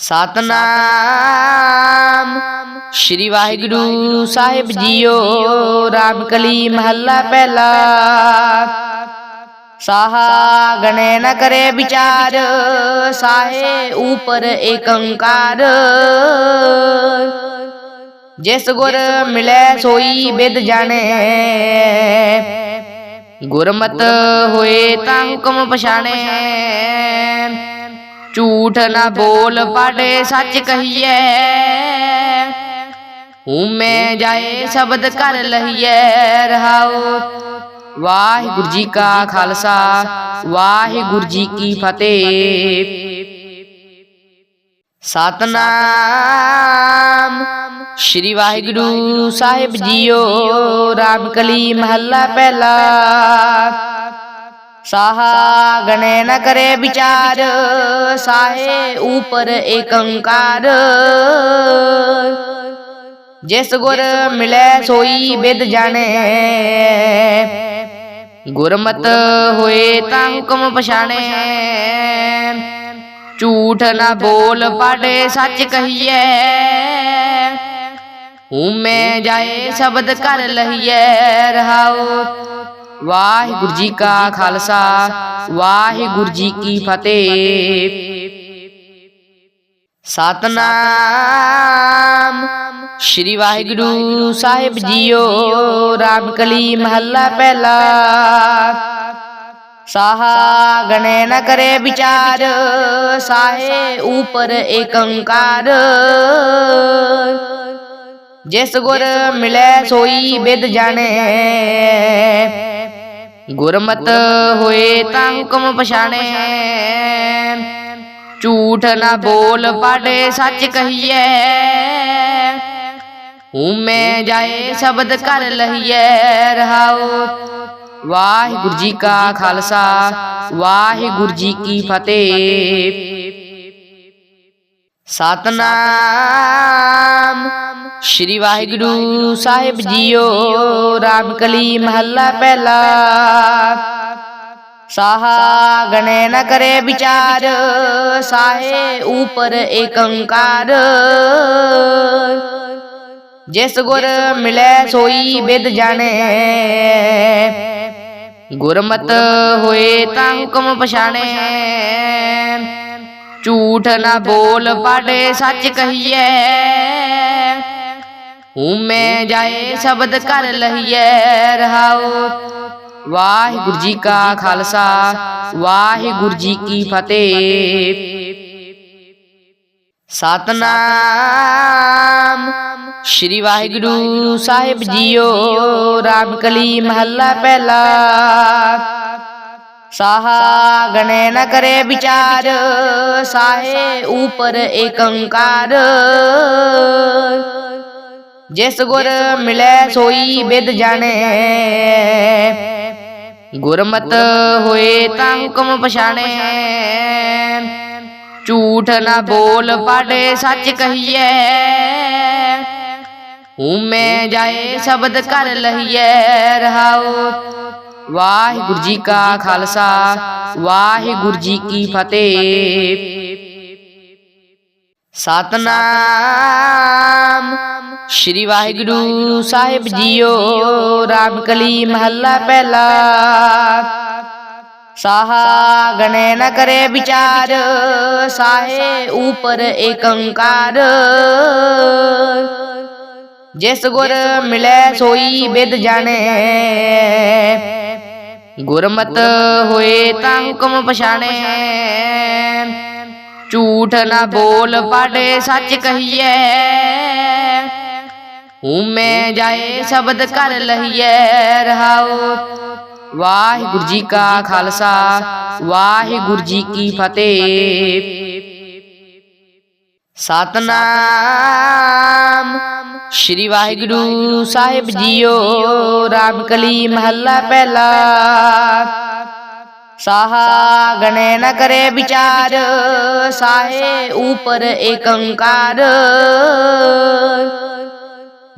ਸਤਨਾਮ। ਸ਼੍ਰੀ ਵਾਹਿਗੁਰੂ ਸਾਹਿਬ ਜੀਓ, ਰਾਮ ਕਲੀ ਮਹੱਲਾ ਪਹਿਲਾ। ਸਾਹਾ ਗਣੇ ਨ ਕਰੇ ਵਿਚਾਰ, ਸਾਹੇ ਉਪਰ ਏਕੰਕਾਰ। ਜਿਸ ਗੁਰ ਮਿਲੈ ਸੋਈ ਬਿਦ ਜਾਣੇ। ਗੁਰਮਤ ਹੋਏ ਤਾਂ ਹੁਕਮ ਪਛਾਣੈ। ਝੂਠ ਨਾ ਬੋਲ ਪਾੜੇ ਸੱਚ ਕਹੀਐ ਹਉਮੈ ਜਾਏ ਸ਼ਬਦ ਕਰ ਲਹੀਐ ਰਹਾਉ ਵਾਹਿਗੁਰੂ ਜੀ ਕਾ ਖਾਲਸਾ। ਵਾਹਿਗੁਰੂ ਜੀ ਕੀ ਫਤਿਹ। ਸਤਨਾਮ। ਸ਼੍ਰੀ ਵਾਹਿਗੁਰੂ ਸਾਹਿਬ ਜੀਓ ਰਾਮ ਕਲੀ ਮਹੱਲਾ ਪਹਿਲਾ। ਸਾਹਾ ਗਣੇ ਨ ਕਰੇ ਵਿਚਾਰ ਸਾਹੇ ਉਪਰ ਏਕੰਕਾਰ ਜਿਸ ਗੁਰ ਮਿਲੈ ਸੋਈ ਬਿਦ ਜਾਣੈ। ਗੁਰਮਤ ਹੋਏ ਤਾਂ ਹੁਕਮ ਪਛਾਣੈ। ਝੂਠ ਨਾ ਬੋਲ ਪਾੜੇ ਸੱਚ ਕਹੀਐ। ਹਉਮੈ ਜਾਏ ਸ਼ਬਦ ਕਰ ਲਹੀਐ। ਰਹਾਉ ਵਾਹਿਗੁਰੂ ਜੀ ਕਾ ਖਾਲਸਾ ਵਾਹਿਗੁਰੂ ਜੀ ਕੀ ਫਤਿਹ। ਸਤਨਾਮ। ਸ਼੍ਰੀ ਵਾਹਿਗੁਰੂ ਸਾਹਿਬ ਜੀਓ ਰਾਮ ਕਲੀ ਮਹੱਲਾ ਪਹਿਲਾ। ਸਾਹਾ ਗਣੇ ਨ ਕਰੇ ਵਿਚਾਰ ਸਾਹੇ ਉਪਰ ਏਕੰਕਾਰ। ਜਿਸ ਗੁਰ ਮਿਲੈ ਸੋਈ ਬਿਦ ਜਾਣੈ ਗੁਰਮਤ ਹੋਏ ਤਾਂ ਹੁਕਮ ਪਛਾਣੈ। ਝੂਠ ਨਾ ਬੋਲ ਪਾੜੇ, ਸੱਚ ਕਹੀਏ ਹਉਮੈ ਜਾਏ, ਸ਼ਬਦ ਕਰ ਲਹੀਐ। ਰਹਾਓ, ਵਾਹਿਗੁਰੂ ਜੀ ਕਾ ਖਾਲਸਾ, ਵਾਹਿਗੁਰੂ ਜੀ ਕੀ ਫਤਿਹ। ਸਤਨਾਮ। ਸ਼੍ਰੀ ਵਾਹਿਗੁਰੂ ਸਾਹਿਬ ਜੀਓ ਰਾਮ ਕਲੀ ਮਹੱਲਾ ਪਹਿਲਾ। ਸਾਹਾ ਗਣੇ ਨ ਕਰੇ ਵਿਚਾਰ ਸਾਹੇ ਉਪਰ ਏਕੰਕਾਰ ਜਿਸ ਗੁਰ ਮਿਲੈ ਸੋਈ ਬਿਦ ਜਾਣੈ। ਗੁਰਮਤ ਹੋਏ ਤਾਂ ਹੁਕਮ ਪਛਾਣੈ। ਝੂਠ ਨਾ ਬੋਲ ਪਾੜੇ ਸੱਚ ਕਹੀਐ। ਹਉਮੈ ਜਾਏ ਸ਼ਬਦ ਕਰ ਲਹੀਐ ਰਹਾਉ ਵਾਹਿਗੁਰੂ ਜੀ ਕਾ ਖਾਲਸਾ ਵਾਹਿਗੁਰੂ ਜੀ ਕੀ ਫਤਿਹ। ਸਤਨਾਮ। ਸ਼੍ਰੀ ਵਾਹਿਗੁਰੂ ਸਾਹਿਬ ਜੀਓ ਰਾਮ ਕਲੀ ਮਹੱਲਾ ਪਹਿਲਾ। ਸਾਹਾ ਗਣੇ ਨ ਕਰੇ ਵਿਚਾਰ ਸਾਹੇ ਉਪਰ ਏਕੰਕਾਰ। ਜਿਸ ਗੁਰ ਮਿਲੈ ਸੋਈ ਬਿਦ ਜਾਣੈ। ਗੁਰਮਤ ਹੋਏ ਤਾਂ ਹੁਕਮ ਪਛਾਣੈ। ਝੂਠ ਨਾ ਬੋਲ ਪਾੜੇ ਸੱਚ ਕਹੀਐ। ਹਉਮੈ ਜਾਏ ਸ਼ਬਦ ਕਰ ਲਹੀਐ ਰਹਾਉ ਵਾਹਿਗੁਰੂ ਜੀ ਕਾ ਖਾਲਸਾ ਵਾਹਿਗੁਰੂ ਜੀ ਕੀ ਫਤਿਹ। ਸਤਨਾਮ। ਸ਼੍ਰੀ ਵਾਹਿਗੁਰੂ ਸਾਹਿਬ ਜੀਓ ਰਾਮ ਕਲੀ ਮਹੱਲਾ ਪਹਿਲਾ। ਸਾਹਾ ਗਣੇ ਨ ਕਰੇ ਵਿਚਾਰ ਸਾਹੇ ਉਪਰ ਏਕੰਕਾਰ ਜਿਸ ਗੁਰ ਮਿਲੈ ਸੋਈ ਬਿਦ ਜਾਣੈ। ਗੁਰਮਤ ਹੋਏ ਤਾਂ ਹੁਕਮ ਪਛਾਣੈ। ਝੂਠ ਨਾ ਬੋਲ ਪਾੜੇ ਸੱਚ ਕਹੀਐ। ਹਉਮੈ ਜਾਏ ਸ਼ਬਦ ਕਰ ਲਹੀਐ ਰਹਾਉ ਵਾਹਿਗੁਰੂ ਜੀ ਕਾ ਖਾਲਸਾ ਵਾਹਿਗੁਰੂ ਜੀ ਕੀ ਫਤਿਹ। ਸਤਨਾਮ। ਸ਼੍ਰੀ ਵਾਹਿਗੁਰੂ ਸਾਹਿਬ ਜੀਓ ਰਾਮ ਕਲੀ ਮਹੱਲਾ ਪਹਿਲਾ। ਸਾਹਾ ਗਣੇ ਨ ਕਰੇ ਵਿਚਾਰ ਸਾਹੇ ਉਪਰ ਏਕੰਕਾਰ।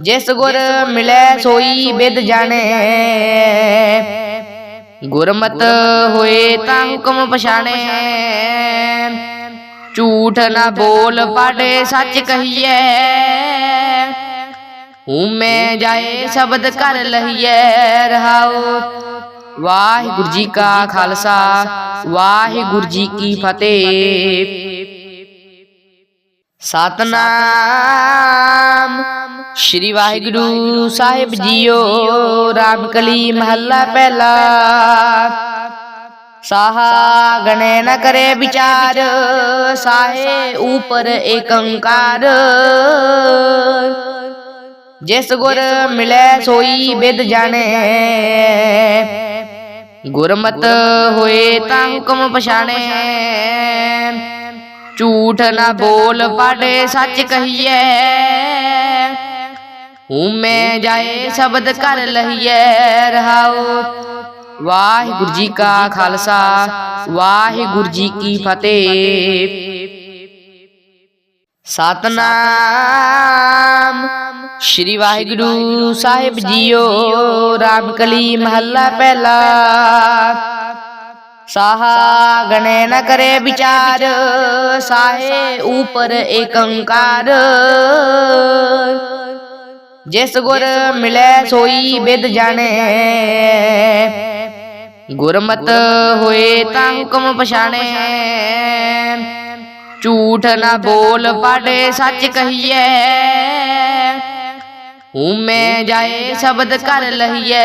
ਜਿਸ ਗੁਰ ਮਿਲੈ ਸੋਈ ਬਿਦ ਜਾਣੈ। ਗੁਰਮਤ ਹੋਏ ਤਾਂ ਹੁਕਮ ਪਛਾਣੈ। ਝੂਠ ਨਾ ਬੋਲ ਪਾੜੇ ਸੱਚ ਕਹੀਏ ਹਉਮੈ ਜਾਏ ਸ਼ਬਦ ਕਰ ਲਹੀਏ ਰਹਾਓ। ਵਾਹਿਗੁਰੂ ਜੀ ਕਾ ਖਾਲਸਾ। ਵਾਹਿਗੁਰੂ ਜੀ ਕੀ ਫਤਿਹ। ਸਤਨਾਮ। ਸ਼੍ਰੀ ਵਾਹਿਗੁਰੂ ਸਾਹਿਬ ਜੀਓ ਰਾਮ ਕਲੀ ਮਹੱਲਾ ਪਹਿਲਾ। ਸਾਹਾ ਗਣੇ ਨ ਕਰੇ ਵਿਚਾਰ ਸਾਹੇ ਉਪਰ ਏਕੰਕਾਰ। ਜਿਸ ਗੁਰ ਮਿਲੈ ਸੋਈ ਬਿਦ ਜਾਣੇ। ਗੁਰਮਤ ਹੋਏ ਤਾਂ ਹੁਕਮ ਪਛਾਣੇ। ਝੂਠ ਨਾ ਬੋਲ ਪਾੜੇ ਸੱਚ ਕਹੀਏ ਹਉਮੈ ਜਾਏ ਸ਼ਬਦ ਕਰ ਲਹੀਏ ਰਹਾਓ ਵਾਹਿਗੁਰੂ ਜੀ ਕਾ ਖਾਲਸਾ, ਵਾਹਿਗੁਰੂ ਜੀ ਕੀ ਫਤਿਹ। ਸਤਨਾਮ ਸ਼੍ਰੀ ਵਾਹਿਗੁਰੂ ਸਾਹਿਬ ਜੀਓ, ਰਾਮ ਕਲੀ ਮਹੱਲਾ ਪਹਿਲਾ। ਸਾਹਾ ਗਣੇ ਨ ਕਰੇ ਵਿਚਾਰ, ਸਾਹੇ ਉਪਰ ਏਕੰਕਾਰ। ਜਿਸ ਗੁਰ ਮਿਲੈ ਸੋਈ ਬਿਦ ਜਾਣੇ। ਗੁਰਮਤ ਹੋਏ ਤਾਂ ਹੁਕਮ ਪਛਾਣੇ। ਝੂਠ ਨਾ ਬੋਲ ਪਾੜੇ ਸੱਚ ਕਹੀਏ ਹਉਮੈ ਜਾਏ ਸ਼ਬਦ ਕਰ ਲਹੀਏ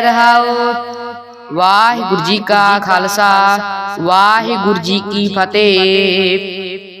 ਰਹਾਓ। ਵਾਹਿਗੁਰੂ ਜੀ ਕਾ ਖਾਲਸਾ। ਵਾਹਿਗੁਰੂ ਜੀ ਕੀ ਫਤਿਹ।